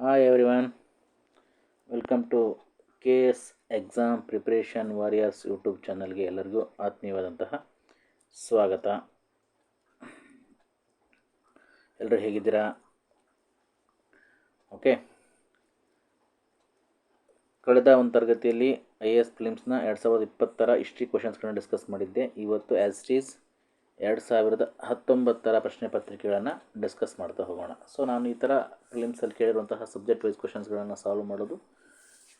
Hi everyone welcome to K S exam preparation warriors YouTube ಚಾನಲ್ಗೆ ಎಲ್ಲರಿಗೂ ಆತ್ಮೀಯವಾದಂತಹ ಸ್ವಾಗತ. ಎಲ್ಲರೂ ಹೇಗಿದ್ದೀರಾ? ಓಕೆ ಕಳೆದ ಒಂದು ತರಗತಿಯಲ್ಲಿ ಐ ಎ ಎಸ್ ಫಿಲಿಮ್ಸ್ನ ಎರಡು ಸಾವಿರದ ಇಪ್ಪತ್ತರ ಹಿಸ್ಟ್ರಿ ಕ್ವಶನ್ಸ್ಗಳನ್ನ ಡಿಸ್ಕಸ್ ಮಾಡಿದ್ದೆ. ಇವತ್ತು ಆ್ಯಸ್ ಈಸ್ ಎರಡು ಸಾವಿರದ ಹತ್ತೊಂಬತ್ತರ ಪ್ರಶ್ನೆ ಪತ್ರಿಕೆಗಳನ್ನು ಡಿಸ್ಕಸ್ ಮಾಡ್ತಾ ಹೋಗೋಣ. ಸೊ ನಾನು ಈ ಥರ ಫಿಲಿಮ್ಸಲ್ಲಿ ಕೇಳಿರುವಂತಹ ಸಬ್ಜೆಕ್ಟ್ ವೈಸ್ ಕ್ವಶನ್ಸ್ಗಳನ್ನು ಸಾಲ್ವ್ ಮಾಡೋದು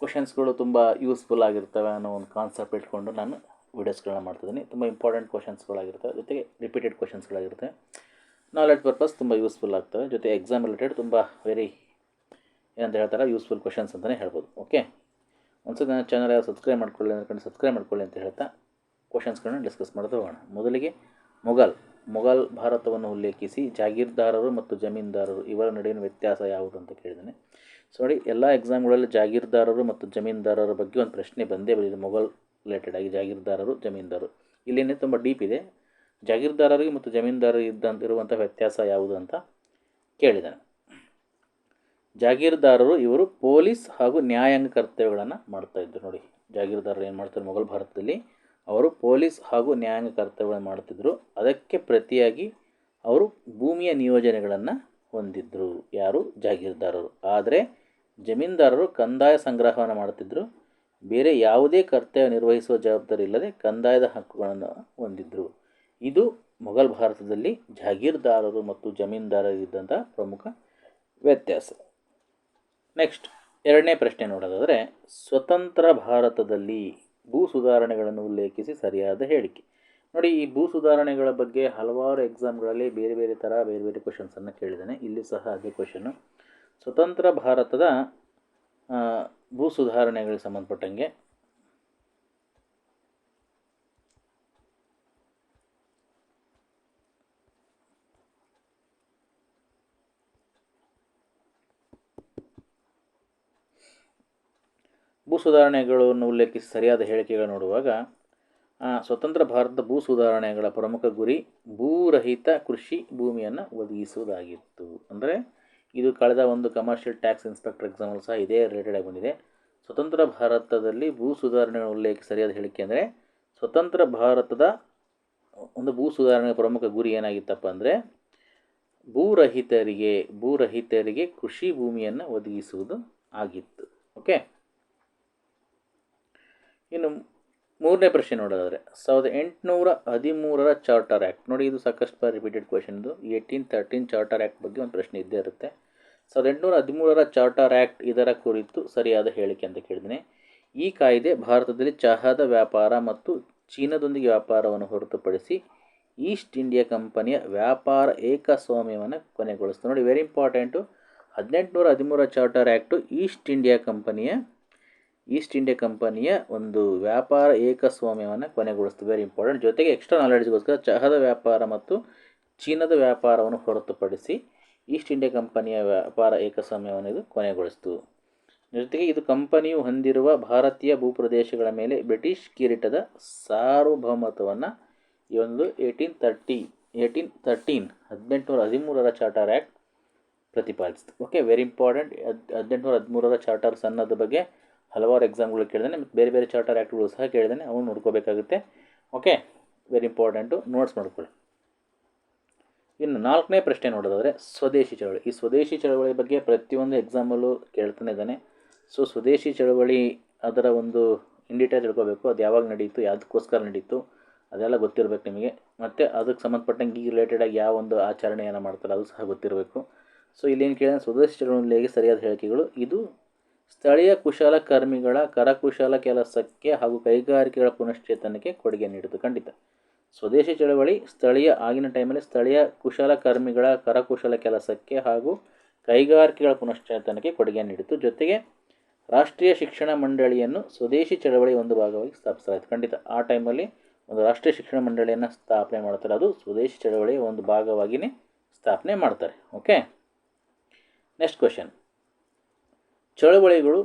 ಕ್ವಶನ್ಸ್ಗಳು ತುಂಬ ಯೂಸ್ಫುಲ್ ಆಗಿರ್ತವೆ ಅನ್ನೋ ಒಂದು ಕಾನ್ಸೆಪ್ಟ್ ಇಟ್ಕೊಂಡು ನಾನು ವೀಡಿಯೋಸ್ಗಳನ್ನ ಮಾಡ್ತಿದ್ದೀನಿ ತುಂಬ ಇಂಪಾರ್ಟೆಂಟ್ ಕ್ವಶನ್ಸ್ಗಳಾಗಿರ್ತವೆ ಜೊತೆಗೆ ರಿಪೀಟೆಡ್ ಕ್ವಶನ್ಸ್ಗಳಾಗಿರ್ತವೆ ನಾಲೆಡ್ಜ್ ಪರ್ಪಸ್ ತುಂಬ ಯೂಸ್ಫುಲ್ ಆಗ್ತವೆ. ಜೊತೆ ಎಕ್ಸಾಮ್ ರಿಲೇಟೆಡ್ ತುಂಬ ವೆರಿ ಏನಂತ ಹೇಳ್ತಾರೆ ಯೂಸ್ಫುಲ್ ಕ್ವಶನ್ಸ್ ಅಂತಲೇ ಹೇಳ್ಬೋದು. ಓಕೆ ಒಂದ್ಸತಿ ನನ್ನ ಚಾನಲ್ ಯಾರು ಸಬ್ಸ್ಕ್ರೈಬ್ ಮಾಡ್ಕೊಳ್ಳಿ ಅಂದ್ಕೊಂಡು ಸಬ್ಸ್ಕ್ರೈಬ್ ಮಾಡ್ಕೊಳ್ಳಿ ಅಂತ ಹೇಳ್ತಾ ಕ್ವಶನ್ಸ್ಗಳನ್ನ ಡಿಸ್ಕಸ್ ಮಾಡ್ತಾ ಹೋಗೋಣ. ಮೊದಲಿಗೆ ಮೊಘಲ್ ಮೊಘಲ್ ಭಾರತವನ್ನು ಉಲ್ಲೇಖಿಸಿ ಜಾಗೀರ್ದಾರರು ಮತ್ತು ಜಮೀನ್ದಾರರು ಇವರ ನಡುವಿನ ವ್ಯತ್ಯಾಸ ಯಾವುದು ಅಂತ ಕೇಳಿದ್ದಾನೆ. ಸೊ ನೋಡಿ, ಎಲ್ಲ ಎಕ್ಸಾಮ್ಗಳಲ್ಲಿ ಜಾಗೀರ್ದಾರರು ಮತ್ತು ಜಮೀನ್ದಾರರ ಬಗ್ಗೆ ಒಂದು ಪ್ರಶ್ನೆ ಬಂದೇ ಬಂದಿದೆ ಮೊಘಲ್ ರಿಲೇಟೆಡ್ ಆಗಿ ಜಾಗೀರ್ದಾರರು, ಜಮೀನ್ದಾರರು. ಇಲ್ಲಿನೇ ತುಂಬ ಡೀಪ್ ಇದೆ. ಜಾಗೀರ್ದಾರರಿಗೆ ಮತ್ತು ಜಮೀನ್ದಾರರಿಗೆ ಇದ್ದಂತಿರುವಂಥ ವ್ಯತ್ಯಾಸ ಯಾವುದು ಅಂತ ಕೇಳಿದ್ದಾನೆ. ಜಾಗೀರ್ದಾರರು ಇವರು ಪೊಲೀಸ್ ಹಾಗೂ ನ್ಯಾಯಾಂಗ ಕರ್ತವ್ಯಗಳನ್ನು ಮಾಡ್ತಾ ಇದ್ದರು ನೋಡಿ, ಜಾಗೀರ್ದಾರರು ಏನು ಮಾಡ್ತಾರೆ? ಮೊಘಲ್ ಭಾರತದಲ್ಲಿ ಅವರು ಪೊಲೀಸ್ ಹಾಗೂ ನ್ಯಾಯಾಂಗ ಕರ್ತವ್ಯಗಳನ್ನು ಮಾಡ್ತಿದ್ದರು ಅದಕ್ಕೆ ಪ್ರತಿಯಾಗಿ ಅವರು ಭೂಮಿಯ ನಿಯೋಜನೆಗಳನ್ನು ಹೊಂದಿದ್ದರು ಯಾರು? ಜಾಗೀರ್ದಾರರು. ಆದರೆ ಜಮೀನ್ದಾರರು ಕಂದಾಯ ಸಂಗ್ರಹವನ್ನು ಮಾಡ್ತಿದ್ದರು ಬೇರೆ ಯಾವುದೇ ಕರ್ತವ್ಯ ನಿರ್ವಹಿಸುವ ಜವಾಬ್ದಾರಿ ಇಲ್ಲದೆ ಕಂದಾಯದ ಹಕ್ಕುಗಳನ್ನು ಹೊಂದಿದ್ದರು ಇದು ಮೊಘಲ್ ಭಾರತದಲ್ಲಿ ಜಾಗೀರ್ದಾರರು ಮತ್ತು ಜಮೀನ್ದಾರರಿದ್ದಂಥ ಪ್ರಮುಖ ವ್ಯತ್ಯಾಸ. ನೆಕ್ಸ್ಟ್, ಎರಡನೇ ಪ್ರಶ್ನೆ ನೋಡೋದಾದರೆ, ಸ್ವತಂತ್ರ ಭಾರತದಲ್ಲಿ ಭೂ ಸುಧಾರಣೆಗಳನ್ನು ಉಲ್ಲೇಖಿಸಿ ಸರಿಯಾದ ಹೇಳಿಕೆ. ನೋಡಿ, ಈ ಭೂ ಸುಧಾರಣೆಗಳ ಬಗ್ಗೆ ಹಲವಾರು ಎಕ್ಸಾಮ್ಗಳಲ್ಲಿ ಬೇರೆ ಬೇರೆ ಥರ ಬೇರೆ ಬೇರೆ ಕ್ವಶನ್ಸನ್ನು ಕೇಳಿದ್ದೇನೆ. ಇಲ್ಲಿ ಸಹ ಅದೇ ಕ್ವಶನ್ನು ಸ್ವತಂತ್ರ ಭಾರತದ ಭೂ ಸುಧಾರಣೆಗಳಿಗೆ ಸಂಬಂಧಪಟ್ಟಂಗೆ ಭೂ ಸುಧಾರಣೆಗಳನ್ನು ಉಲ್ಲೇಖಿಸಿ ಸರಿಯಾದ ಹೇಳಿಕೆಗಳು ನೋಡುವಾಗ ಸ್ವತಂತ್ರ ಭಾರತದ ಭೂ ಸುಧಾರಣೆಗಳ ಪ್ರಮುಖ ಗುರಿ ಭೂರಹಿತ ಕೃಷಿ ಭೂಮಿಯನ್ನು ಒದಗಿಸುವುದಾಗಿತ್ತು. ಅಂದರೆ ಇದು ಕಳೆದ ಒಂದು ಕಮರ್ಷಿಯಲ್ ಟ್ಯಾಕ್ಸ್ ಇನ್ಸ್ಪೆಕ್ಟರ್ ಎಕ್ಸಾಮಲ್ಲಿ ಸಹ ಇದೇ ರಿಲೇಟೆಡ್ ಆಗಿ ಬಂದಿದೆ. ಸ್ವತಂತ್ರ ಭಾರತದಲ್ಲಿ ಭೂ ಸುಧಾರಣೆಗಳ ಉಲ್ಲೇಖಿಸಿ ಸರಿಯಾದ ಹೇಳಿಕೆ ಅಂದರೆ ಸ್ವತಂತ್ರ ಭಾರತದ ಒಂದು ಭೂ ಸುಧಾರಣೆಯ ಪ್ರಮುಖ ಗುರಿ ಏನಾಗಿತ್ತಪ್ಪ ಅಂದರೆ ಭೂರಹಿತರಿಗೆ ಭೂರಹಿತರಿಗೆ ಕೃಷಿ ಭೂಮಿಯನ್ನು ಒದಗಿಸುವುದು ಆಗಿತ್ತು. ಓಕೆ ಇನ್ನು ಮೂರನೇ ಪ್ರಶ್ನೆ ನೋಡೋದಾದರೆ, ಸಾವಿರದ ಎಂಟುನೂರ ಹದಿಮೂರರ ಚಾರ್ಟರ್ ಆ್ಯಕ್ಟ್ ನೋಡಿ, ಇದು ಸಾಕಷ್ಟು ಬಾರಿ ರಿಪೀಟೆಡ್ ಕ್ವಶನ್ದು ಏಯ್ಟೀನ್ ತರ್ಟೀನ್ ಚಾರ್ಟರ್ ಆ್ಯಕ್ಟ್ ಬಗ್ಗೆ ಒಂದು ಪ್ರಶ್ನೆ ಇದ್ದೇ ಇರುತ್ತೆ. ಸಾವಿರದ ಎಂಟುನೂರ ಹದಿಮೂರರ ಚಾರ್ಟರ್ ಆ್ಯಕ್ಟ್ ಇದರ ಕುರಿತು ಸರಿಯಾದ ಹೇಳಿಕೆ ಅಂತ ಕೇಳಿದ್ದೀನಿ. ಈ ಕಾಯ್ದೆ ಭಾರತದಲ್ಲಿ ಚಹಾದ ವ್ಯಾಪಾರ ಮತ್ತು ಚೀನಾದೊಂದಿಗೆ ವ್ಯಾಪಾರವನ್ನು ಹೊರತುಪಡಿಸಿ ಈಸ್ಟ್ ಇಂಡಿಯಾ ಕಂಪನಿಯ ವ್ಯಾಪಾರ ಏಕಸ್ವಾಮ್ಯವನ್ನು ಕೊನೆಗೊಳಿಸ್ತು. ನೋಡಿ ವೆರಿ ಇಂಪಾರ್ಟೆಂಟು ಹದಿನೆಂಟುನೂರ ಹದಿಮೂರ ಚಾರ್ಟರ್ ಆ್ಯಕ್ಟು ಈಸ್ಟ್ ಇಂಡಿಯಾ ಕಂಪನಿಯ ಈಸ್ಟ್ ಇಂಡಿಯಾ ಕಂಪನಿಯ ಒಂದು ವ್ಯಾಪಾರ ಏಕಸ್ವಾಮ್ಯವನ್ನು ಕೊನೆಗೊಳಿಸ್ತು. ವೆರಿ ಇಂಪಾರ್ಟೆಂಟ್ ಜೊತೆಗೆ ಎಕ್ಸ್ಟ್ರಾ ನಾಲೆಡ್ಜ್ಗೋಸ್ಕರ ಚಹದ ವ್ಯಾಪಾರ ಮತ್ತು ಚೀನಾದ ವ್ಯಾಪಾರವನ್ನು ಹೊರತುಪಡಿಸಿ ಈಸ್ಟ್ ಇಂಡಿಯಾ ಕಂಪನಿಯ ವ್ಯಾಪಾರ ಏಕಸ್ವಾಮ್ಯವನ್ನು ಇದು ಕೊನೆಗೊಳಿಸ್ತು. ಜೊತೆಗೆ ಇದು ಕಂಪನಿಯು ಹೊಂದಿರುವ ಭಾರತೀಯ ಭೂಪ್ರದೇಶಗಳ ಮೇಲೆ ಬ್ರಿಟಿಷ್ ಕಿರೀಟದ ಸಾರ್ವಭೌಮತ್ವವನ್ನು ಈ ಒಂದು ಏಯ್ಟೀನ್ ತರ್ಟಿ ಏಯ್ಟೀನ್ ತರ್ಟೀನ್ ಹದಿನೆಂಟುನೂರ ಹದಿಮೂರರ ಚಾರ್ಟರ್ ಆ್ಯಕ್ಟ್ ಪ್ರತಿಪಾದಿಸಿತು. ಓಕೆ ವೆರಿ ಇಂಪಾರ್ಟೆಂಟ್ ಹದಿನೆಂಟುನೂರ ಹದಿಮೂರರ ಚಾರ್ಟರ್ ಸನ್ನದ ಬಗ್ಗೆ ಹಲವಾರು ಎಕ್ಸಾಮ್ಗಳು ಕೇಳಿದ್ದಾನೆ ಮತ್ತು ಬೇರೆ ಬೇರೆ ಚಾರ್ಟರ್ ಆ್ಯಕ್ಟ್ಗಳು ಸಹ ಕೇಳಿದ್ದಾನೆ ಅವನು ನೋಡ್ಕೋಬೇಕಾಗುತ್ತೆ. ಓಕೆ ವೆರಿ ಇಂಪಾರ್ಟೆಂಟು ನೋಟ್ಸ್ ಮಾಡ್ಕೊಳ್ಳಿ. ಇನ್ನು ನಾಲ್ಕನೇ ಪ್ರಶ್ನೆ ನೋಡೋದಾದರೆ, ಸ್ವದೇಶಿ ಚಳವಳಿ. ಈ ಸ್ವದೇಶಿ ಚಳವಳಿ ಬಗ್ಗೆ ಪ್ರತಿಯೊಂದು ಎಕ್ಸಾಮಲ್ಲೂ ಕೇಳ್ತಾನೆ ಇದ್ದಾನೆ. ಸೊ ಸ್ವದೇಶಿ ಚಳವಳಿ ಅದರ ಒಂದು ಇನ್ ಡೀಟೇಲ್ ತಿಳ್ಕೊಬೇಕು. ಅದು ಯಾವಾಗ ನಡೀತು, ಯಾವುದಕ್ಕೋಸ್ಕರ ನಡೀತು, ಅದೆಲ್ಲ ಗೊತ್ತಿರಬೇಕು ನಿಮಗೆ. ಮತ್ತು ಅದಕ್ಕೆ ಸಂಬಂಧಪಟ್ಟಂಗೆ ಈ ರಿಲೇಟೆಡಾಗಿ ಯಾವ ಒಂದು ಆಚರಣೆಯನ್ನು ಮಾಡ್ತಾರೆ, ಅದು ಸಹ ಗೊತ್ತಿರಬೇಕು. ಸೊ ಇಲ್ಲೇನು ಕೇಳಿದ್ರೆ ಸ್ವದೇಶಿ ಚಳವಳಿಗೆ ಸರಿಯಾದ ಹೇಳಿಕೆಗಳು? ಇದು ಸ್ಥಳೀಯ ಕುಶಲಕರ್ಮಿಗಳ, ಕರಕುಶಲ ಕೆಲಸಕ್ಕೆ ಹಾಗೂ ಕೈಗಾರಿಕೆಗಳ ಪುನಶ್ಚೇತನಕ್ಕೆ ಕೊಡುಗೆ ನೀಡಿತು ಖಂಡಿತ. ಸ್ವದೇಶಿ ಚಳವಳಿ ಸ್ಥಳೀಯ, ಆಗಿನ ಟೈಮಲ್ಲಿ ಸ್ಥಳೀಯ ಕುಶಲಕರ್ಮಿಗಳ, ಕರಕುಶಲ ಕೆಲಸಕ್ಕೆ ಹಾಗೂ ಕೈಗಾರಿಕೆಗಳ ಪುನಶ್ಚೇತನಕ್ಕೆ ಕೊಡುಗೆ ನೀಡಿತು ಜೊತೆಗೆ ರಾಷ್ಟ್ರೀಯ ಶಿಕ್ಷಣ ಮಂಡಳಿಯನ್ನು ಸ್ವದೇಶಿ ಚಳವಳಿ ಒಂದು ಭಾಗವಾಗಿ ಸ್ಥಾಪಿಸಲಾಯಿತು ಖಂಡಿತ. ಆ ಟೈಮಲ್ಲಿ ಒಂದು ರಾಷ್ಟ್ರೀಯ ಶಿಕ್ಷಣ ಮಂಡಳಿಯನ್ನು ಸ್ಥಾಪನೆ ಮಾಡ್ತಾರೆ. ಅದು ಸ್ವದೇಶಿ ಚಳವಳಿಯ ಒಂದು ಭಾಗವಾಗಿಯೇ ಸ್ಥಾಪನೆ ಮಾಡ್ತಾರೆ. ಓಕೆ ನೆಕ್ಸ್ಟ್ ಕ್ವಶನ್ ಚಳವಳಿಗಳು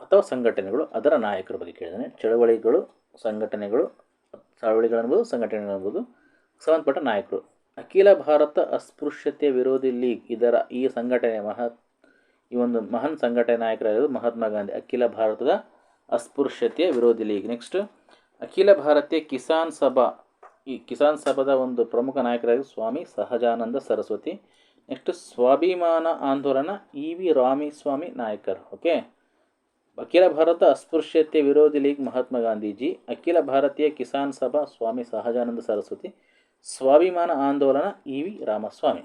ಅಥವಾ ಸಂಘಟನೆಗಳು, ಅದರ ನಾಯಕರ ಬಗ್ಗೆ ಕೇಳಿದ್ದಾನೆ ಚಳವಳಿಗಳು, ಸಂಘಟನೆಗಳು ಚಳವಳಿಗಳನ್ಬೋದು ಸಂಘಟನೆಗಳನ್ಬೋದು ಸಂಬಂಧಪಟ್ಟ ನಾಯಕರು. ಅಖಿಲ ಭಾರತ ಅಸ್ಪೃಶ್ಯತೆ ವಿರೋಧಿ ಲೀಗ್, ಇದರ ಈ ಸಂಘಟನೆ ಮಹ, ಈ ಒಂದು ಮಹಾನ್ ಸಂಘಟನೆ ನಾಯಕರಾಗಿರೋದು ಮಹಾತ್ಮ ಗಾಂಧಿ. ಅಖಿಲ ಭಾರತದ ಅಸ್ಪೃಶ್ಯತೆಯ ವಿರೋಧಿ ಲೀಗ್. ನೆಕ್ಸ್ಟ್ ಅಖಿಲ ಭಾರತೀಯ ಕಿಸಾನ್ ಸಭಾ. ಈ ಕಿಸಾನ್ ಸಭಾದ ಒಂದು ಪ್ರಮುಖ ನಾಯಕರಾಗಿ ಸ್ವಾಮಿ ಸಹಜಾನಂದ ಸರಸ್ವತಿ. ನೆಕ್ಸ್ಟ್ ಸ್ವಾಭಿಮಾನ ಆಂದೋಲನ E V Ramaswamy Naicker, okay? ಅಖಿಲ ಭಾರತ ಅಸ್ಪೃಶ್ಯತೆ ವಿರೋಧಿ ಲೀಗ್ ಮಹಾತ್ಮ ಗಾಂಧೀಜಿ, ಅಖಿಲ ಭಾರತೀಯ ಕಿಸಾನ್ ಸಭಾ ಸ್ವಾಮಿ ಸಹಜಾನಂದ ಸರಸ್ವತಿ, ಸ್ವಾಭಿಮಾನ ಆಂದೋಲನ ಇ ವಿ ರಾಮಸ್ವಾಮಿ.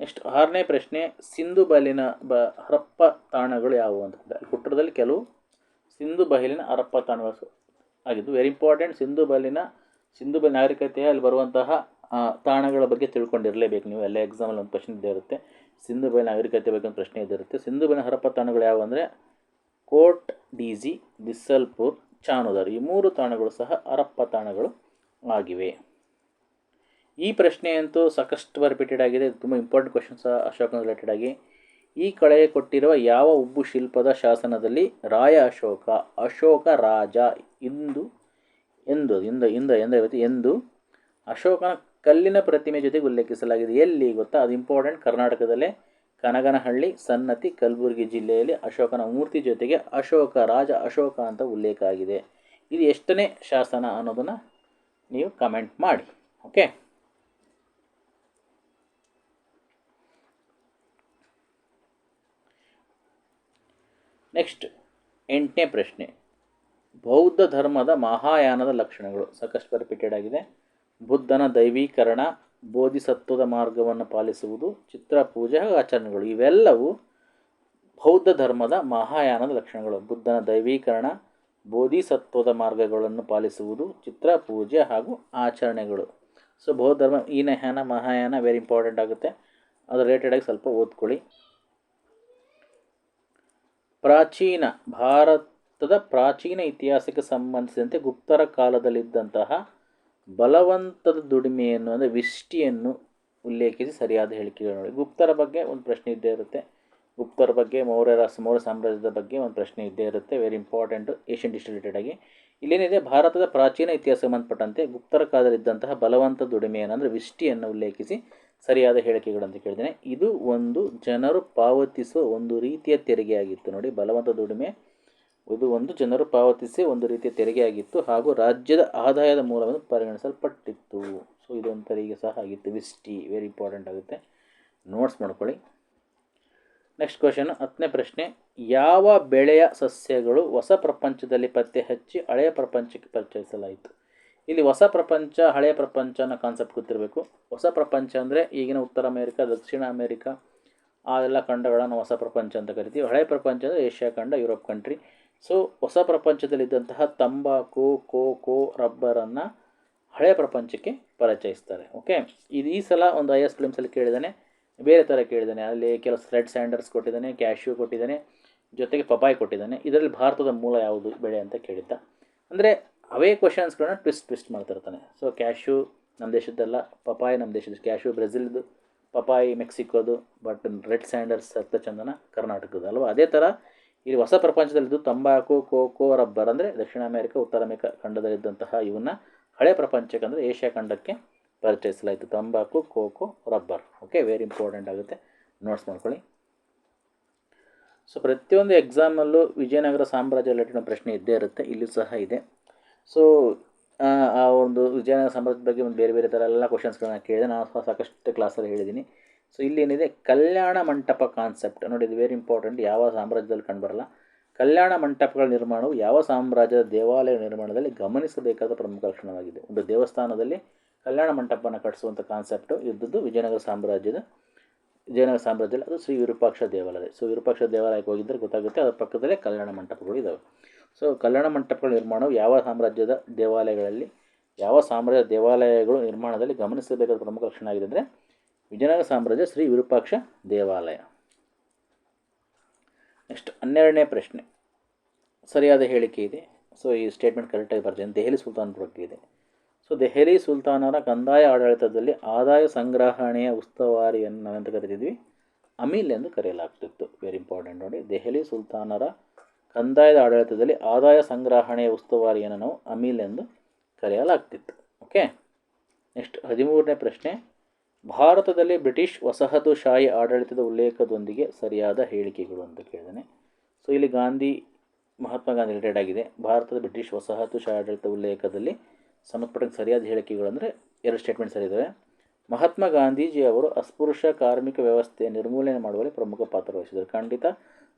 ನೆಕ್ಸ್ಟ್ ಆರನೇ ಪ್ರಶ್ನೆ, ಸಿಂಧು ಬಯಲಿನ ಬ ಹರಪ್ಪ ತಾಣಗಳು ಯಾವುವು ಅಂತ ಕುಟ್ರದಲ್ಲಿ ಕೆಲವು ಸಿಂಧು ಬಯಲಿನ ಹರಪ್ಪ ತಾಣಗಳು ಆಗಿದ್ದು ವೆರಿ ಇಂಪಾರ್ಟೆಂಟ್ ಸಿಂಧು ಬಯಲಿನ, ಸಿಂಧು ಬಯಲು ನಾಗರಿಕತೆಯಲ್ಲಿ ಬರುವಂತಹ ತಾಣಗಳ ಬಗ್ಗೆ ತಿಳ್ಕೊಂಡಿರಲೇಬೇಕು ನೀವು ಎಲ್ಲ ಎಕ್ಸಾಮಲ್ಲಿ ಒಂದು ಪ್ರಶ್ನೆ ಇದ್ದೇ ಇರುತ್ತೆ ಸಿಂಧು ಬಯಲು ನಾಗರಿಕತೆ ಬಗ್ಗೆ ಒಂದು ಪ್ರಶ್ನೆ ಇದ್ದಿರುತ್ತೆ ಸಿಂಧು ಬಯಲಿನ ಹರಪ್ಪ ತಾಣಗಳು ಯಾವುವು ಅಂದರೆ ಕೋಟ್ ಡಿಜಿ ಬಿಸಲ್ಪುರ್ ಚಾನುದಾರ್ ಈ ಮೂರು ತಾಣಗಳು ಸಹ ಹರಪ್ಪ ತಾಣಗಳು ಆಗಿವೆ ಈ ಪ್ರಶ್ನೆಯಂತೂ ಸಾಕಷ್ಟು ರಿಪೀಟೆಡ್ ಆಗಿದೆ ತುಂಬ ಇಂಪಾರ್ಟೆಂಟ್ ಕ್ವಶನ್ಸ್ ಅಶೋಕನ ರಿಲೇಟೆಡ್ ಆಗಿ ಈ ಕಳೆಗೆ ಕೊಟ್ಟಿರುವ ಯಾವ ಉಬ್ಬು ಶಿಲ್ಪದ ಶಾಸನದಲ್ಲಿ ರಾಯ ಅಶೋಕ ಅಶೋಕ ರಾಜ ಇಂದು ಎಂದು ಇಂದ ಇಂದ ಎಂದ ಎಂದು ಅಶೋಕನ ಕಲ್ಲಿನ ಪ್ರತಿಮೆ ಜೊತೆಗೆ ಉಲ್ಲೇಖಿಸಲಾಗಿದೆ. ಎಲ್ಲಿ ಗೊತ್ತಾ? ಅದು ಇಂಪಾರ್ಟೆಂಟ್ ಕರ್ನಾಟಕದಲ್ಲೇ ಕನಗನಹಳ್ಳಿ, ಸನ್ನತಿ, ಕಲಬುರಗಿ ಜಿಲ್ಲೆಯಲ್ಲಿ ಅಶೋಕನ ಮೂರ್ತಿ ಜೊತೆಗೆ ಅಶೋಕ ರಾಜ ಅಶೋಕ ಅಂತ ಉಲ್ಲೇಖ ಆಗಿದೆ. ಇದು ಎಷ್ಟನೇ ಶಾಸನ ಅನ್ನೋದನ್ನು ನೀವು ಕಮೆಂಟ್ ಮಾಡಿ. ಓಕೆ ನೆಕ್ಸ್ಟ್ ಎಂಟನೇ ಪ್ರಶ್ನೆ. ಬೌದ್ಧ ಧರ್ಮದ ಮಹಾಯಾನದ ಲಕ್ಷಣಗಳು. ಸಾಕಷ್ಟು ರಿಪೀಟೆಡ್ ಆಗಿದೆ. ಬುದ್ಧನ ದೈವೀಕರಣ, ಬೋಧಿಸತ್ವದ ಮಾರ್ಗವನ್ನು ಪಾಲಿಸುವುದು, ಚಿತ್ರ ಪೂಜೆ ಹಾಗೂ ಆಚರಣೆಗಳು, ಇವೆಲ್ಲವೂ ಬೌದ್ಧ ಧರ್ಮದ ಮಹಾಯಾನದ ಲಕ್ಷಣಗಳು. ಬುದ್ಧನ ದೈವೀಕರಣ, ಬೋಧಿಸತ್ವದ ಮಾರ್ಗಗಳನ್ನು ಪಾಲಿಸುವುದು, ಚಿತ್ರ ಪೂಜೆ ಹಾಗೂ ಆಚರಣೆಗಳು. ಸೊ ಬೌದ್ಧ ಧರ್ಮ ಈನಯಾನ ಮಹಾಯಾನ ವೆರಿ ಇಂಪಾರ್ಟೆಂಟ್ ಆಗುತ್ತೆ. ಅದರ ರಿಲೇಟೆಡಾಗಿ ಸ್ವಲ್ಪ ಓದ್ಕೊಳ್ಳಿ. ಪ್ರಾಚೀನ, ಭಾರತದ ಪ್ರಾಚೀನ ಇತಿಹಾಸಕ್ಕೆ ಸಂಬಂಧಿಸಿದಂತೆ ಗುಪ್ತರ ಕಾಲದಲ್ಲಿದ್ದಂತಹ ಬಲವಂತದ ದುಡಿಮೆಯನ್ನು, ಅಂದರೆ ವಿಷ್ಟಿಯನ್ನು ಉಲ್ಲೇಖಿಸಿ ಸರಿಯಾದ ಹೇಳಿಕೆಗಳು ನೋಡಿ. ಗುಪ್ತರ ಬಗ್ಗೆ ಒಂದು ಪ್ರಶ್ನೆ ಇದ್ದೇ ಇರುತ್ತೆ. ಗುಪ್ತರ ಬಗ್ಗೆ ಮೌರ್ಯರ ಮೌರ್ಯ ಸಾಮ್ರಾಜ್ಯದ ಬಗ್ಗೆ ಒಂದು ಪ್ರಶ್ನೆ ಇದ್ದೇ ಇರುತ್ತೆ. ವೆರಿ ಇಂಪಾರ್ಟೆಂಟು ಏಷ್ಯನ್ ಡಿಸ್ಟ್ರಿ ರಿಲೇಟೆಡ್ ಆಗಿ. ಇಲ್ಲೇನಿದೆ, ಭಾರತದ ಪ್ರಾಚೀನ ಇತಿಹಾಸ ಸಂಬಂಧಪಟ್ಟಂತೆ ಗುಪ್ತರ ಕಾಲದಲ್ಲಿದ್ದಂತಹ ಬಲವಂತ ದುಡಿಮೆಯನ್ನು, ಅಂದರೆ ವಿಷ್ಟಿಯನ್ನು ಉಲ್ಲೇಖಿಸಿ ಸರಿಯಾದ ಹೇಳಿಕೆಗಳಂತ ಕೇಳಿದ್ದೇನೆ. ಇದು ಒಂದು ಜನರು ಪಾವತಿಸುವ ಒಂದು ರೀತಿಯ ತೆರಿಗೆಯಾಗಿತ್ತು ನೋಡಿ. ಬಲವಂತ ದುಡಿಮೆ ಇದು ಒಂದು ಜನರು ಪಾವತಿಸಿ ಒಂದು ರೀತಿಯ ತೆರಿಗೆಯಾಗಿತ್ತು ಹಾಗೂ ರಾಜ್ಯದ ಆದಾಯದ ಮೂಲವನ್ನು ಪರಿಗಣಿಸಲ್ಪಟ್ಟಿತ್ತು. ಸೊ ಇದೊಂದು ತೆರಿಗೆ ಸಹ ಆಗಿತ್ತು. ವಿಸ್ಟಿ ವೆರಿ ಇಂಪಾರ್ಟೆಂಟ್ ಆಗುತ್ತೆ. ನೋಟ್ಸ್ ಮಾಡ್ಕೊಳ್ಳಿ. ನೆಕ್ಸ್ಟ್ ಕ್ವಶನ್ ಹತ್ತನೇ ಪ್ರಶ್ನೆ. ಯಾವ ಬೆಳೆಯ ಸಸ್ಯಗಳು ಹೊಸ ಪ್ರಪಂಚದಲ್ಲಿ ಪತ್ತೆ ಹಚ್ಚಿ ಹಳೆಯ ಪ್ರಪಂಚಕ್ಕೆ ಪರಿಚಯಿಸಲಾಯಿತು? ಇಲ್ಲಿ ಹೊಸ ಪ್ರಪಂಚ, ಹಳೆಯ ಪ್ರಪಂಚ ಅನ್ನೋ ಕಾನ್ಸೆಪ್ಟ್ ಗೊತ್ತಿರಬೇಕು. ಹೊಸ ಪ್ರಪಂಚ ಅಂದರೆ ಈಗಿನ ಉತ್ತರ ಅಮೇರಿಕಾ, ದಕ್ಷಿಣ ಅಮೇರಿಕಾ, ಆ ಎಲ್ಲ ಖಂಡಗಳನ್ನು ಹೊಸ ಪ್ರಪಂಚ ಅಂತ ಕರಿತೀವಿ. ಹಳೆಯ ಪ್ರಪಂಚ ಅಂದರೆ ಏಷ್ಯಾ ಖಂಡ, ಯುರೋಪ್ ಕಂಟ್ರಿ ಸೊ ಹೊಸ ಪ್ರಪಂಚದಲ್ಲಿದ್ದಂತಹ ತಂಬಾಕು, ಕೋಕೋ, ರಬ್ಬರನ್ನು ಹಳೆಯ ಪ್ರಪಂಚಕ್ಕೆ ಪರಿಚಯಿಸ್ತಾರೆ ಓಕೆ ಇದು ಈ ಸಲ ಒಂದು ಐ ಎಸ್ ಫಿಲಿಮ್ಸಲ್ಲಿ ಕೇಳಿದ್ದಾನೆ ಬೇರೆ ಥರ ಕೇಳಿದ್ದಾನೆ ಅಲ್ಲಿ ಕೆಲವು ರೆಡ್ ಸ್ಯಾಂಡರ್ಸ್ ಕೊಟ್ಟಿದ್ದಾನೆ ಕ್ಯಾಶ್ಯೂ ಕೊಟ್ಟಿದ್ದಾನೆ ಜೊತೆಗೆ ಪಪಾಯ್ ಕೊಟ್ಟಿದ್ದಾನೆ ಇದರಲ್ಲಿ ಭಾರತದ ಮೂಲ ಯಾವುದು, ಬೆಳೆ ಅಂತ ಕೇಳಿದ್ದ. ಅಂದರೆ, ಅವೇ ಕ್ವಶನ್ಸ್ಗಳನ್ನ ಟ್ವಿಸ್ಟ್ ಟ್ವಿಸ್ಟ್ ಮಾಡ್ತಿರ್ತಾನೆ ಸೊ ಕ್ಯಾಶ್ಯೂ ನಮ್ಮ ದೇಶದ್ದಲ್ಲ ಪಪಾಯ್ ನಮ್ಮ ದೇಶದ ಕ್ಯಾಶ್ಯೂ ಬ್ರೆಜಿಲ್ದು ಪಪಾಯಿ ಮೆಕ್ಸಿಕೋದು ಬಟ್ ರೆಡ್ ಸ್ಯಾಂಡರ್ಸ್ ರಕ್ತಚಂದನ ಕರ್ನಾಟಕದ ಅಲ್ವಾ? ಅದೇ ಥರ ಇಲ್ಲಿ ಹೊಸ ಪ್ರಪಂಚದಲ್ಲಿದ್ದು ತಂಬಾಕು, ಕೋಕೋ, ರಬ್ಬರ್ ಅಂದರೆ ದಕ್ಷಿಣ ಅಮೆರಿಕ, ಉತ್ತರ ಅಮೆರಿಕ ಖಂಡದಲ್ಲಿದ್ದಂತಹ ಇವನ್ನ ಹಳೆ ಪ್ರಪಂಚಕ್ಕೆ ಅಂದರೆ ಏಷ್ಯಾ ಖಂಡಕ್ಕೆ ಪರಿಚಯಿಸಲಾಯಿತು. ತಂಬಾಕು, cocoa, rubber. Okay very important ಆಗುತ್ತೆ. ನೋಟ್ಸ್ ಮಾಡ್ಕೊಳ್ಳಿ. ಸೊ ಪ್ರತಿಯೊಂದು ಎಕ್ಸಾಮಲ್ಲೂ ವಿಜಯನಗರ ಸಾಮ್ರಾಜ್ಯ ರಿಲೇಟೆಡ್ ಪ್ರಶ್ನೆ ಇದ್ದೇ ಇರುತ್ತೆ. ಇಲ್ಲೂ ಸಹ ಇದೆ. ಸೊ ಆ ಒಂದು ವಿಜಯನಗರ ಸಾಮ್ರಾಜ್ಯದ ಬಗ್ಗೆ ಒಂದು ಬೇರೆ ಬೇರೆ ಥರ ಎಲ್ಲ ಕ್ವಶನ್ಸ್ಗಳನ್ನ ಕೇಳಿದೆ. ನಾನು ಸಾಕಷ್ಟು ಕ್ಲಾಸಲ್ಲಿ ಹೇಳಿದ್ದೀನಿ. ಸೊ ಇಲ್ಲಿ ಏನಿದೆ ಕಲ್ಯಾಣ ಮಂಟಪ ಕಾನ್ಸೆಪ್ಟ್ ನೋಡಿ, ಇದು ವೆರಿ ಇಂಪಾರ್ಟೆಂಟ್ ಯಾವ ಸಾಮ್ರಾಜ್ಯದಲ್ಲಿ ಕಂಡುಬರಲ್ಲ? ಕಲ್ಯಾಣ ಮಂಟಪಗಳ ನಿರ್ಮಾಣವು ಯಾವ ಸಾಮ್ರಾಜ್ಯದ ದೇವಾಲಯ ನಿರ್ಮಾಣದಲ್ಲಿ ಗಮನಿಸಬೇಕಾದ ಪ್ರಮುಖ ಲಕ್ಷಣವಾಗಿದೆ. ಒಂದು ದೇವಸ್ಥಾನದಲ್ಲಿ ಕಲ್ಯಾಣ ಮಂಟಪವನ್ನು ಕಟ್ಟಿಸುವಂಥ ಕಾನ್ಸೆಪ್ಟು ಇದ್ದದ್ದು ವಿಜಯನಗರ ಸಾಮ್ರಾಜ್ಯದ, ವಿಜಯನಗರ ಸಾಮ್ರಾಜ್ಯದಲ್ಲಿ. ಅದು ಶ್ರೀ ವಿರೂಪಾಕ್ಷ ದೇವಾಲಯ. ಸೊ ವಿರೂಪಾಕ್ಷ ದೇವಾಲಯಕ್ಕೆ ಹೋಗಿದ್ದರೆ ಗೊತ್ತಾಗುತ್ತೆ, ಅದರ ಪಕ್ಕದಲ್ಲೇ ಕಲ್ಯಾಣ ಮಂಟಪಗಳು ಇದ್ದಾವೆ ಸೊ ಕಲ್ಯಾಣ ಮಂಟಪಗಳ ನಿರ್ಮಾಣವು ಯಾವ ಸಾಮ್ರಾಜ್ಯದ ದೇವಾಲಯಗಳಲ್ಲಿ, ಯಾವ ಸಾಮ್ರಾಜ್ಯದ ದೇವಾಲಯಗಳು ನಿರ್ಮಾಣದಲ್ಲಿ ಗಮನಿಸಬೇಕಾದ ಪ್ರಮುಖ ಲಕ್ಷಣ ಆಗಿದೆ ಅಂದರೆ ವಿಜಯನಗರ ಸಾಮ್ರಾಜ್ಯ ಶ್ರೀ ವಿರೂಪಾಕ್ಷ ದೇವಾಲಯ. ನೆಕ್ಸ್ಟ್ ಹನ್ನೆರಡನೇ ಪ್ರಶ್ನೆ. ಸರಿಯಾದ ಹೇಳಿಕೆ ಇದೆ. ಸೊ ಈ ಸ್ಟೇಟ್ಮೆಂಟ್ ಕರೆಕ್ಟಾಗಿ ಬರ್ತೀನಿ ದೆಹಲಿ ಸುಲ್ತಾನರ ಬಗ್ಗೆ ಇದೆ. ಸೊ ದೆಹಲಿ ಸುಲ್ತಾನರ ಕಂದಾಯ ಆಡಳಿತದಲ್ಲಿ ಆದಾಯ ಸಂಗ್ರಹಣೆಯ ಉಸ್ತುವಾರಿಯನ್ನು ನಾವೆಂತ ಕರಿತಿದ್ವಿ? ಅಮೀಲ್ ಎಂದು ಕರೆಯಲಾಗ್ತಿತ್ತು. ವೆರಿ ಇಂಪಾರ್ಟೆಂಟ್ ನೋಡಿ. ದೆಹಲಿ ಸುಲ್ತಾನರ ಕಂದಾಯದ ಆಡಳಿತದಲ್ಲಿ ಆದಾಯ ಸಂಗ್ರಹಣೆಯ ಉಸ್ತುವಾರಿಯನ್ನು ನಾವು ಅಮೀಲ್ ಎಂದು ಕರೆಯಲಾಗ್ತಿತ್ತು. ಓಕೆ ನೆಕ್ಸ್ಟ್ ಹದಿಮೂರನೇ ಪ್ರಶ್ನೆ. ಭಾರತದಲ್ಲಿ ಬ್ರಿಟಿಷ್ ವಸಾಹತುಶಾಹಿ ಆಡಳಿತದ ಉಲ್ಲೇಖದೊಂದಿಗೆ ಸರಿಯಾದ ಹೇಳಿಕೆಗಳು ಅಂತ ಕೇಳಿದ್ದಾನೆ ಸೊ ಇಲ್ಲಿ ಗಾಂಧಿ, ಮಹಾತ್ಮ ಗಾಂಧಿ ರಿಲೇಟೆಡ್ ಆಗಿದೆ. ಭಾರತದ ಬ್ರಿಟಿಷ್ ವಸಾಹತುಶಾಹಿ ಆಡಳಿತ ಉಲ್ಲೇಖದಲ್ಲಿ ಸಂಬಂಧಪಟ್ಟ ಸರಿಯಾದ ಹೇಳಿಕೆಗಳು ಅಂದರೆ ಎರಡು ಸ್ಟೇಟ್ಮೆಂಟ್ ಸರಿದಾವೆ ಮಹಾತ್ಮ ಗಾಂಧೀಜಿ ಅವರು ಅಸ್ಪೃಶ್ಯ ಕಾರ್ಮಿಕ ವ್ಯವಸ್ಥೆ ನಿರ್ಮೂಲನೆ ಮಾಡುವಲ್ಲಿ ಪ್ರಮುಖ ಪಾತ್ರ ವಹಿಸಿದರು. ಖಂಡಿತ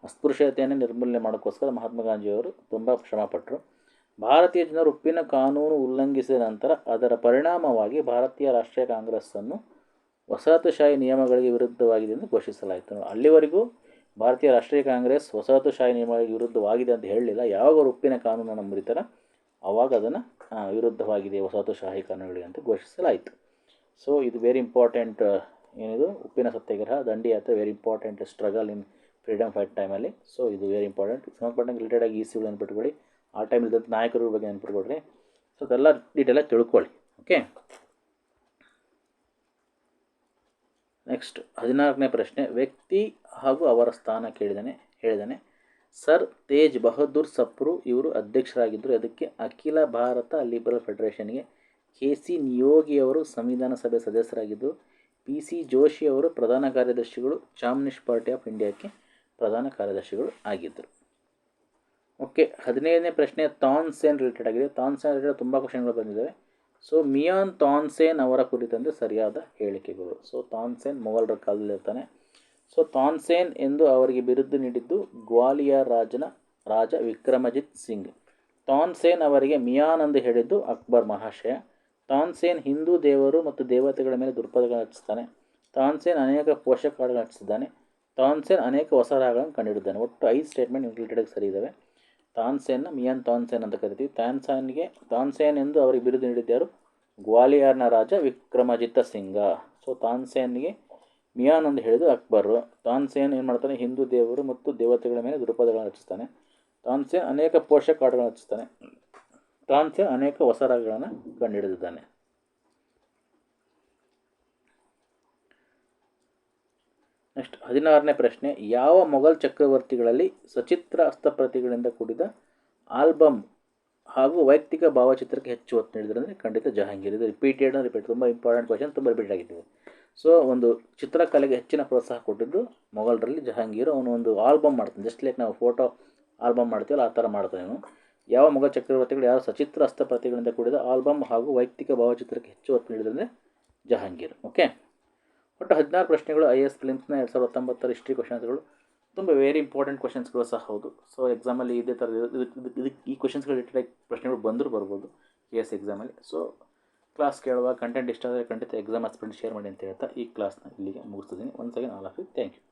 ಅಸ್ಪೃಶ್ಯತೆಯನ್ನು ನಿರ್ಮೂಲನೆ ಮಾಡೋಕ್ಕೋಸ್ಕರ ಮಹಾತ್ಮ ಗಾಂಧಿಯವರು ತುಂಬ ಶ್ರಮಪಟ್ಟರು ಭಾರತೀಯ ಜನರು ಉಪ್ಪಿನ ಕಾನೂನು ಉಲ್ಲಂಘಿಸಿದ ನಂತರ ಅದರ ಪರಿಣಾಮವಾಗಿ ಭಾರತೀಯ ರಾಷ್ಟ್ರೀಯ ಕಾಂಗ್ರೆಸ್ಸನ್ನು ವಸಾಹತುಶಾಹಿ ನಿಯಮಗಳಿಗೆ ವಿರುದ್ಧವಾಗಿದೆ ಎಂದು ಘೋಷಿಸಲಾಯಿತು. ಅಲ್ಲಿವರೆಗೂ ಭಾರತೀಯ ರಾಷ್ಟ್ರೀಯ ಕಾಂಗ್ರೆಸ್ ವಸಾಹತುಶಾಹಿ ನಿಯಮಗಳಿಗೆ ವಿರುದ್ಧವಾಗಿದೆ ಅಂತ ಹೇಳಲಿಲ್ಲ. ಯಾವಾಗ ಉಪ್ಪಿನ ಕಾನೂನನ್ನು ಮುರಿತಾರ ಆವಾಗ ಅದನ್ನು ವಿರುದ್ಧವಾಗಿದೆ ವಸಾಹತುಶಾಹಿ ಕಾನೂನುಗಳಿಗೆ ಅಂತ ಘೋಷಿಸಲಾಯಿತು. ಸೊ ಇದು ವೆರಿ ಇಂಪಾರ್ಟೆಂಟ್ ಏನಿದು? ಉಪ್ಪಿನ ಸತ್ಯಾಗ್ರಹ ದಂಡಿ ಯಾತ್ರೆ very important struggle in freedom fight ಟೈಮಲ್ಲಿ ಸೊ ಇದು ವೆರಿ ಇಂಪಾರ್ಟೆಂಟ್ ಸಂಬಂಧಪಟ್ಟಂಗೆ ರಿಲೇಟೆಡ್ ಆಗಿ ಈ ಸಿಗಳು ನೆನ್ಪಿಟ್ಕೊಳ್ಳಿ ಆ ಟೈಮ್ ಇದ್ದಂಥ ನಾಯಕರ ಬಗ್ಗೆ ನೆನ್ಪಿಟ್ಕೊಳ್ರಿ. ಸೊ ಅದೆಲ್ಲ ಡೀಟೇಲಾಗಿ ತಿಳ್ಕೊಳ್ಳಿ. ಓಕೆ ನೆಕ್ಸ್ಟ್ ಹದಿನಾಲ್ಕನೇ ಪ್ರಶ್ನೆ. ವ್ಯಕ್ತಿ ಹಾಗೂ ಅವರ ಸ್ಥಾನ ಕೇಳಿದಾನೆ, ಹೇಳಿದಾನೆ. ಸರ್, ತೇಜ್ ಬಹದ್ದೂರ್ ಸಪ್ರು ಇವರು ಅಧ್ಯಕ್ಷರಾಗಿದ್ದರು ಅದಕ್ಕೆ ಅಖಿಲ ಭಾರತ ಲಿಬರಲ್ ಫೆಡರೇಷನ್ಗೆ ಕೆ ಸಿ ನಿಯೋಗಿಯವರು ಸಂವಿಧಾನ ಸಭೆ ಸದಸ್ಯರಾಗಿದ್ದರು ಪಿ ಸಿ ಜೋಶಿಯವರು ಪ್ರಧಾನ ಕಾರ್ಯದರ್ಶಿಗಳು ಚಾಮ್ನಿಸ್ಟ್ ಪಾರ್ಟಿ ಆಫ್ ಇಂಡಿಯಾಕ್ಕೆ ಪ್ರಧಾನ ಕಾರ್ಯದರ್ಶಿಗಳು ಆಗಿದ್ದರು ಓಕೆ, ಹದಿನೈದನೇ ಪ್ರಶ್ನೆ ತಾನ್ಸೇನ್ ರಿಲೇಟೆಡ್ ಆಗಿದೆ? ತಾನ್ಸೇನ್ ರಿಲೇಟೆಡ್ ತುಂಬ ಕ್ವಶನ್ಗಳು ಬಂದಿದ್ದಾವೆ. ಸೊ ಮಿಯಾನ್ ತಾನ್ಸೇನ್ ಅವರ ಕುರಿತಂತೆ ಸರಿಯಾದ ಹೇಳಿಕೆಗಳು. ಸೊ ತಾನ್ಸೇನ್ ಮೊಘಲರ ಕಾಲದಲ್ಲಿರ್ತಾನೆ. ಸೊ ತಾನ್ಸೇನ್ ಎಂದು ಅವರಿಗೆ ಬಿರುದು ನೀಡಿದ್ದು ಗ್ವಾಲಿಯರ್ ರಾಜನ ರಾಜ ವಿಕ್ರಮಜಿತ್ ಸಿಂಗ್. ತಾನ್ಸೇನ್ ಅವರಿಗೆ ಮಿಯಾನ್ ಎಂದು ಹೇಳಿದ್ದು ಅಕ್ಬರ್ ಮಹಾಶಯ. ತಾನ್ಸೇನ್ ಹಿಂದೂ ದೇವರು ಮತ್ತು ದೇವತೆಗಳ ಮೇಲೆ ದುರ್ಪದಗಳನ್ನು ರಚಿಸ್ತಾನೆ ತಾನ್ಸೇನ್ ಅನೇಕ ಪೋಷಕಾಗಳನ್ನು ರಚಿಸಿದ್ದಾನೆ ತಾನ್ಸೇನ್ ಅನೇಕ ಹೊಸ ರಾಗಗಳನ್ನು ಕಂಡುಹಿಡಿದ್ದಾನೆ ಒಟ್ಟು ಐದು ಸ್ಟೇಟ್ಮೆಂಟ್ ಇನ್ಕ್ಲೂಟೆಡ್ ಸರಿ ಇದ್ದಾವೆ ತಾನ್ಸೇನ್ನ, ಮಿಯಾನ್ ತಾನ್ಸೇನ್ ಅಂತ ಕರಿತೀವಿ. ತಾನ್ಸಾನ್ಗೆ, ತಾನ್ಸೇನ್ ಎಂದು ಅವರಿಗೆ ಬಿರುದು ನೀಡಿದ್ದರು ಗ್ವಾಲಿಯರ್ನ ರಾಜ ವಿಕ್ರಮಜಿತ ಸಿಂಗ. ಸೊ ತಾನ್ಸೇನ್ಗೆ ಮಿಯಾನ್ ಎಂದು ಹೇಳಿದ್ದು ಅಕ್ಬರು. ತಾನ್ಸೇನ್ ಏನು ಮಾಡ್ತಾನೆ? ಹಿಂದೂ ದೇವರು ಮತ್ತು ದೇವತೆಗಳ ಮೇಲೆ ದೃಪದಗಳನ್ನು ರಚಿಸ್ತಾನೆ. ತಾನ್ಸೇನ್ ಅನೇಕ ಪೋಷಕ ಆಟಗಳನ್ನು ರಚಿಸ್ತಾನೆ. ತಾನ್ಸೇನ್ ಅನೇಕ ಹೊಸ ರಾಗಗಳನ್ನು ಕಂಡುಹಿಡಿದಿದ್ದಾನೆ. ನೆಕ್ಸ್ಟ್ ಹದಿನಾರನೇ ಪ್ರಶ್ನೆ, ಯಾವ ಮೊಘಲ್ ಚಕ್ರವರ್ತಿಗಳಲ್ಲಿ ಸಚಿತ್ರ ಹಸ್ತಪ್ರತಿಗಳಿಂದ ಕೂಡಿದ ಆಲ್ಬಮ್ ಹಾಗೂ ವೈಯಕ್ತಿಕ ಭಾವಚಿತ್ರಕ್ಕೆ ಹೆಚ್ಚು ಒತ್ತು ನೀಡಿದ್ರೆ ಅಂದರೆ ಖಂಡಿತ ಜಹಾಂಗೀರ್. ಇದು ರಿಪೀಟೆಡ್ ರಿಪೀಟ್ ತುಂಬ ಇಂಪಾರ್ಟೆಂಟ್ ಕ್ವಶನ್ ತುಂಬ ರಿಪೀಟ್ ಆಗಿತ್ತು ಸೊ ಒಂದು ಚಿತ್ರಕಲೆಗೆ ಹೆಚ್ಚಿನ ಪ್ರೋತ್ಸಾಹ ಕೊಟ್ಟಿದ್ದು ಮೊಘಲರಲ್ಲಿ ಜಹಾಂಗೀರ್. ಅವನು ಒಂದು ಆಲ್ಬಮ್ ಮಾಡ್ತಾನೆ. ಜಸ್ಟ್ ಲೈಕ್ ನಾವು ಫೋಟೋ ಆಲ್ಬಮ್ ಮಾಡ್ತೀವಲ್ಲ, ಆ ಥರ ಮಾಡ್ತಾನೆ ಅವನು. ಯಾವ ಮೊಘಲ್ ಚಕ್ರವರ್ತಿಗಳು, ಯಾವ ಸಚಿತ್ರ ಹಸ್ತಪ್ರತಿಗಳಿಂದ ಕೂಡಿದ ಆಲ್ಬಮ್ ಹಾಗೂ ವೈಯಕ್ತಿಕ ಭಾವಚಿತ್ರಕ್ಕೆ ಹೆಚ್ಚು ಒತ್ತು ನೀಡಿದ್ರೆ ಜಹಾಂಗೀರ್. ಓಕೆ ಒಟ್ಟು ಹದಿನಾರು ಪ್ರಶ್ನೆಗಳು ಐ ಎಸ್ ಫಿಲಿಮ್ಸ್ನ ಎರಡು ಸಾವಿರದ ಹತ್ತೊಂಬತ್ತರ ಹಿಸ್ಟ್ರಿ ಕ್ವಶನ್ಸ್ಗಳು ತುಂಬ ವೆರಿ ಇಂಪಾರ್ಟೆಂಟ್ ಕ್ವಶನ್ಸ್ಗಳು ಸಹ ಹೌದು. ಸೊ ಎಕ್ಸಾಮಲ್ಲಿ ಇದೇ ಥರ ಈ ಕ್ವಶನ್ಸ್ಗಳು ರಿಲೇಟೆಡ್ ಪ್ರಶ್ನೆಗಳು ಬಂದರೂ ಬರ್ಬೋದು ಕೆ ಎಸ್ ಎಕ್ಸಾಮಲ್ಲಿ ಸೊ ಕ್ಲಾಸ್ ಕೇಳುವಾಗ ಕಂಟೆಂಟ್ ಇಷ್ಟ ಆದರೆ ಖಂಡಿತ ಎಕ್ಸಾಮ್ ಹಸ್ಬೆಂಡ್ ಶೇರ್ ಮಾಡಿ ಅಂತ ಹೇಳ್ತಾ ಈ ಕ್ಲಾಸ್ನ ಇಲ್ಲಿಗೆ ಮುಗಿಸ್ತಿದ್ದೀನಿ. Once again all of you thank you